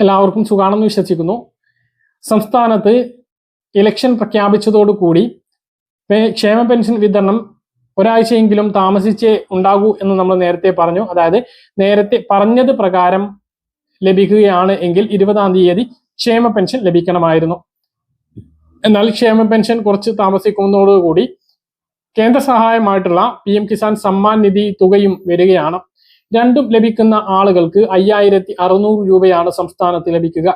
എല്ലാവർക്കും സുഖാണെന്ന് വിശ്വസിക്കുന്നു. സംസ്ഥാനത്ത് ഇലക്ഷൻ പ്രഖ്യാപിച്ചതോടുകൂടി കൂടി ക്ഷേമ പെൻഷൻ വിതരണം ഒരാഴ്ചയെങ്കിലും താമസിച്ചേ ഉണ്ടാകൂ എന്ന് നമ്മൾ നേരത്തെ പറഞ്ഞു. അതായത് നേരത്തെ പറഞ്ഞത് പ്രകാരം ലഭിക്കുകയാണ് എങ്കിൽ ഇരുപതാം തീയതി ക്ഷേമ പെൻഷൻ ലഭിക്കണമായിരുന്നു. എന്നാൽ ക്ഷേമ പെൻഷൻ കുറച്ച് താമസിക്കുന്നതോടുകൂടി കേന്ദ്ര സഹായമായിട്ടുള്ള പി എം കിസാൻ സമ്മാൻ നിധി തുകയും വരികയാണ്. രണ്ടും ലഭിക്കുന്ന ആളുകൾക്ക് അയ്യായിരത്തി അറുന്നൂറ് രൂപയാണ് സംസ്ഥാനത്ത് ലഭിക്കുക.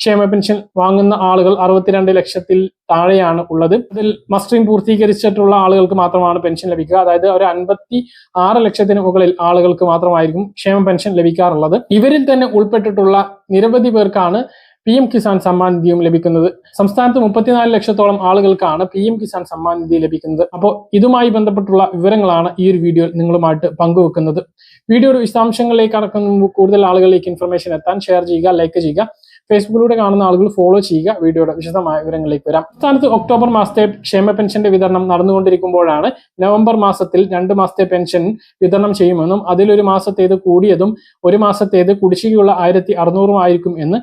ക്ഷേമ പെൻഷൻ വാങ്ങുന്ന ആളുകൾ അറുപത്തിരണ്ട് ലക്ഷത്തിൽ താഴെയാണ് ഉള്ളത്. അതിൽ മസ്റ്ററിംഗ് പൂർത്തീകരിച്ചിട്ടുള്ള ആളുകൾക്ക് മാത്രമാണ് പെൻഷൻ ലഭിക്കുക. അതായത് ഒരു അൻപത്തി ആറ് ലക്ഷത്തിന് മുകളിൽ ആളുകൾക്ക് മാത്രമായിരിക്കും ക്ഷേമ പെൻഷൻ ലഭിക്കാറുള്ളത്. ഇവരിൽ തന്നെ ഉൾപ്പെട്ടിട്ടുള്ള നിരവധി പേർക്കാണ് പി എം കിസാൻ സമ്മാൻ നിധിയും ലഭിക്കുന്നത്. സംസ്ഥാനത്ത് മുപ്പത്തിനാല് ലക്ഷത്തോളം ആളുകൾക്കാണ് പി എം കിസാൻ സമ്മാൻ നിധി ലഭിക്കുന്നത്. അപ്പോൾ ഇതുമായി ബന്ധപ്പെട്ടുള്ള വിവരങ്ങളാണ് ഈ ഒരു വീഡിയോയിൽ നിങ്ങളുമായിട്ട് പങ്കുവെക്കുന്നത്. വീഡിയോയുടെ വിശദാംശങ്ങളിലേക്ക് മുമ്പ് കൂടുതൽ ആളുകളിലേക്ക് ഇൻഫർമേഷൻ എത്താൻ ഷെയർ ചെയ്യുക ലൈക്ക് ചെയ്യുക. ഫേസ്ബുക്കിലൂടെ കാണുന്ന ആളുകൾ ഫോളോ ചെയ്യുക. വീഡിയോയുടെ വിശദമായ വിവരങ്ങളിലേക്ക് വരാം. സംസ്ഥാനത്ത് ഒക്ടോബർ മാസത്തെ ക്ഷേമ പെൻഷന്റെ വിതരണം നടന്നുകൊണ്ടിരിക്കുമ്പോഴാണ് നവംബർ മാസത്തിൽ രണ്ട് മാസത്തെ പെൻഷൻ വിതരണം ചെയ്യുമെന്നും അതിലൊരു മാസത്തേത് കൂടിയതും ഒരു മാസത്തേത് കുടിശ്ശികയുള്ള ആയിരത്തി അറുന്നൂറും ആയിരിക്കും എന്ന്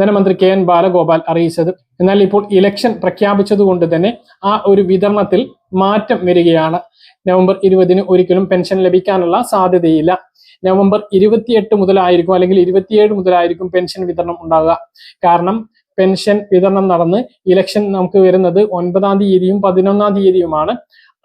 ധനമന്ത്രി കെ എൻ ബാലഗോപാൽ അറിയിച്ചത്. എന്നാൽ ഇപ്പോൾ ഇലക്ഷൻ പ്രഖ്യാപിച്ചതുകൊണ്ട് തന്നെ ആ ഒരു വിതരണത്തിൽ മാറ്റം വരികയാണ്. നവംബർ ഇരുപതിന് ഒരിക്കലും പെൻഷൻ ലഭിക്കാനുള്ള സാധ്യതയില്ല. നവംബർ ഇരുപത്തിയെട്ട് മുതലായിരിക്കും അല്ലെങ്കിൽ ഇരുപത്തിയേഴ് മുതലായിരിക്കും പെൻഷൻ വിതരണം ഉണ്ടാകുക കാരണം പെൻഷൻ വിതരണം നടന്ന് ഇലക്ഷൻ നമുക്ക് വരുന്നത് ഒൻപതാം തീയതിയും പതിനൊന്നാം തീയതിയുമാണ്.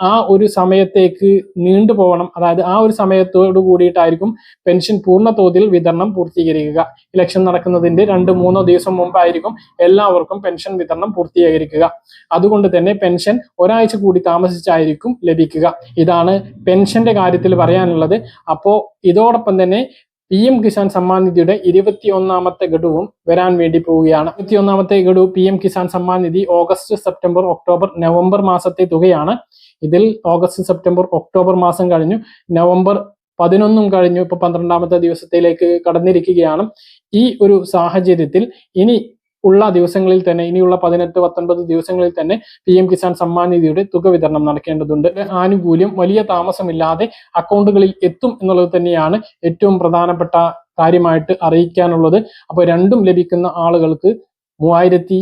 ആ ഒരു സമയത്തേക്ക് നീണ്ടുപോകണം അതായത് ആ ഒരു സമയത്തോട് കൂടിയിട്ടായിരിക്കും പെൻഷൻ പൂർണ തോതിൽ വിതരണം പൂർത്തീകരിക്കുക. ഇലക്ഷൻ നടക്കുന്നതിന്റെ രണ്ട് മൂന്നോ ദിവസം മുമ്പായിരിക്കും എല്ലാവർക്കും പെൻഷൻ വിതരണം പൂർത്തീകരിക്കുക. അതുകൊണ്ട് തന്നെ പെൻഷൻ ഒരാഴ്ച കൂടി താമസിച്ചായിരിക്കും ലഭിക്കുക. ഇതാണ് പെൻഷന്റെ കാര്യത്തിൽ പറയാനുള്ളത്. അപ്പോ ഇതോടൊപ്പം തന്നെ പി എം കിസാൻ സമ്മാൻ നിധിയുടെ ഇരുപത്തിയൊന്നാമത്തെ ഗഡുവും വരാൻ വേണ്ടി പോവുകയാണ്. ഇരുപത്തിയൊന്നാമത്തെ ഗഡു P M Kisan Samman Nidhi August September October November മാസത്തെ തുകയാണ്. ഇതിൽ ഓഗസ്റ്റ് സെപ്റ്റംബർ ഒക്ടോബർ മാസം കഴിഞ്ഞു. നവംബർ പതിനൊന്നും കഴിഞ്ഞു. ഇപ്പൊ പന്ത്രണ്ടാമത്തെ ദിവസത്തിലേക്ക് കടന്നിരിക്കുകയാണ്. ഈ ഒരു സാഹചര്യത്തിൽ ഇനി ഉള്ള ദിവസങ്ങളിൽ തന്നെ ഇനിയുള്ള പതിനെട്ട് പത്തൊൻപത് ദിവസങ്ങളിൽ തന്നെ പി എം കിസാൻ സമ്മാൻ നിധിയുടെ തുക വിതരണം നടക്കേണ്ടതുണ്ട്. ആനുകൂല്യം വലിയ താമസമില്ലാതെ അക്കൗണ്ടുകളിൽ എത്തും എന്നുള്ളത് തന്നെയാണ് ഏറ്റവും പ്രധാനപ്പെട്ട കാര്യമായിട്ട് അറിയിക്കാനുള്ളത്. അപ്പോൾ രണ്ടും ലഭിക്കുന്ന ആളുകൾക്ക് മൂവായിരത്തി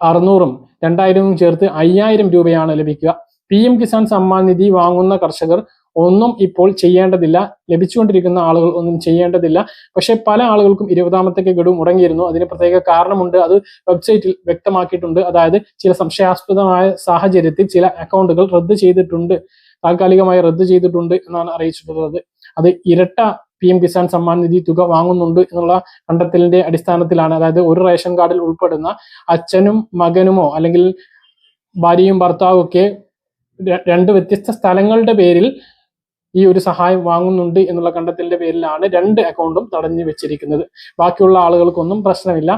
അറുന്നൂറും രണ്ടായിരവും ചേർത്ത് അയ്യായിരം രൂപയാണ് ലഭിക്കുക. പി എം കിസാൻ സമ്മാൻ നിധി വാങ്ങുന്ന കർഷകർ ഒന്നും ഇപ്പോൾ ചെയ്യേണ്ടതില്ല. ലഭിച്ചുകൊണ്ടിരിക്കുന്ന ആളുകൾ ഒന്നും ചെയ്യേണ്ടതില്ല. പക്ഷെ പല ആളുകൾക്കും ഇരുപതാമത്തെ ഗഡു മുടങ്ങിയിരുന്നു. അതിന് പ്രത്യേക കാരണമുണ്ട്. അത് വെബ്സൈറ്റിൽ വ്യക്തമാക്കിയിട്ടുണ്ട്. അതായത് ചില സംശയാസ്പദമായ സാഹചര്യത്തിൽ ചില അക്കൗണ്ടുകൾ റദ്ദ് ചെയ്തിട്ടുണ്ട്. താൽക്കാലികമായി റദ്ദ് ചെയ്തിട്ടുണ്ട് എന്നാണ് അറിയിച്ചിട്ടുള്ളത്. അത് ഇരട്ട പി എം കിസാൻ സമ്മാൻ നിധി തുക വാങ്ങുന്നുണ്ട് എന്നുള്ള കണ്ടെത്തലിന്റെ അടിസ്ഥാനത്തിലാണ്. അതായത് ഒരു റേഷൻ കാർഡിൽ ഉൾപ്പെടുന്ന അച്ഛനും മകനുമോ അല്ലെങ്കിൽ ഭാര്യയും ഭർത്താവും ഒക്കെ രണ്ട് വ്യത്യസ്ത സ്ഥലങ്ങളുടെ പേരിൽ ഈ ഒരു സഹായം വാങ്ങുന്നുണ്ട് എന്നുള്ള കണ്ടെത്തലിന്റെ പേരിലാണ് രണ്ട് അക്കൗണ്ടും തടഞ്ഞു വെച്ചിരിക്കുന്നത്. ബാക്കിയുള്ള ആളുകൾക്കൊന്നും പ്രശ്നമില്ല.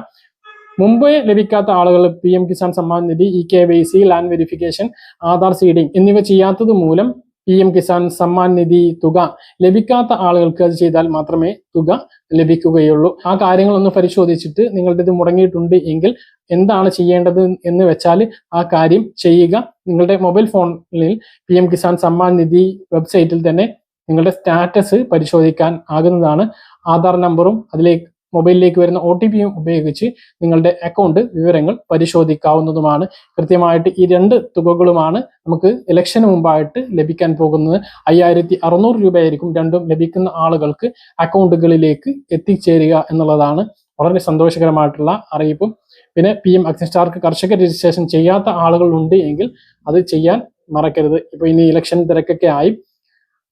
മുമ്പ് ലഭിക്കാത്ത ആളുകൾ P M Kisan Samman Nidhi E K Y C land verification Aadhaar seeding എന്നിവ ചെയ്യാത്തത് മൂലം പി എം കിസാൻ സമ്മാൻ നിധി തുക ലഭിക്കാത്ത ആളുകൾക്ക് അത് ചെയ്താൽ മാത്രമേ തുക ലഭിക്കുകയുള്ളൂ. ആ കാര്യങ്ങളൊന്ന് പരിശോധിച്ചിട്ട് നിങ്ങളുടേത് മുടങ്ങിയിട്ടുണ്ട് എങ്കിൽ എന്താണ് ചെയ്യേണ്ടത് എന്ന് വെച്ചാൽ ആ കാര്യം ചെയ്യുക. നിങ്ങളുടെ മൊബൈൽ ഫോണിൽ പി എം കിസാൻ സമ്മാൻ നിധി വെബ്സൈറ്റിൽ തന്നെ നിങ്ങളുടെ സ്റ്റാറ്റസ് പരിശോധിക്കാൻ ആകുന്നതാണ്. ആധാർ നമ്പറും അതിലേക്ക് മൊബൈലിലേക്ക് വരുന്ന ഒ ടി പിയും ഉപയോഗിച്ച് നിങ്ങളുടെ അക്കൗണ്ട് വിവരങ്ങൾ പരിശോധിക്കാവുന്നതുമാണ്. കൃത്യമായിട്ട് ഈ രണ്ട് തുകകളുമാണ് നമുക്ക് ഇലക്ഷന് മുമ്പായിട്ട് ലഭിക്കാൻ പോകുന്നത്. അയ്യായിരത്തി അറുന്നൂറ് രൂപയായിരിക്കും രണ്ടും ലഭിക്കുന്ന ആളുകൾക്ക് അക്കൗണ്ടുകളിലേക്ക് എത്തിച്ചേരുക എന്നുള്ളതാണ് വളരെ സന്തോഷകരമായിട്ടുള്ള അറിയിപ്പും. പിന്നെ പി എം അഗ്നിസ്റ്റാർക്ക് കർഷക രജിസ്ട്രേഷൻ ചെയ്യാത്ത ആളുകൾ ഉണ്ട് എങ്കിൽ അത് ചെയ്യാൻ മറക്കരുത്. ഇപ്പൊ ഇനി ഇലക്ഷൻ തിരക്കൊക്കെ ആയി.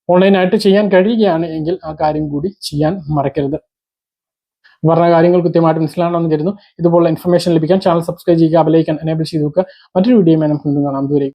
ഓൺലൈനായിട്ട് ചെയ്യാൻ കഴിയുകയാണ് എങ്കിൽ ആ കാര്യം കൂടി ചെയ്യാൻ മറക്കരുത്. പറഞ്ഞ കാര്യങ്ങൾ കൃത്യമായിട്ട് മനസ്സിലാണെന്ന് കരുതുന്നു. ഇതുപോലുള്ള ഇൻഫർമേഷൻ ലഭിക്കാൻ ചാനൽ സബ്സ്ക്രൈബ് ചെയ്യുക ബെലൈക്കൻ എനേബിൾ ചെയ്ത് വെക്കുക. മറ്റൊരു വീഡിയോ നമുക്ക് കാണാം. ദൂരെ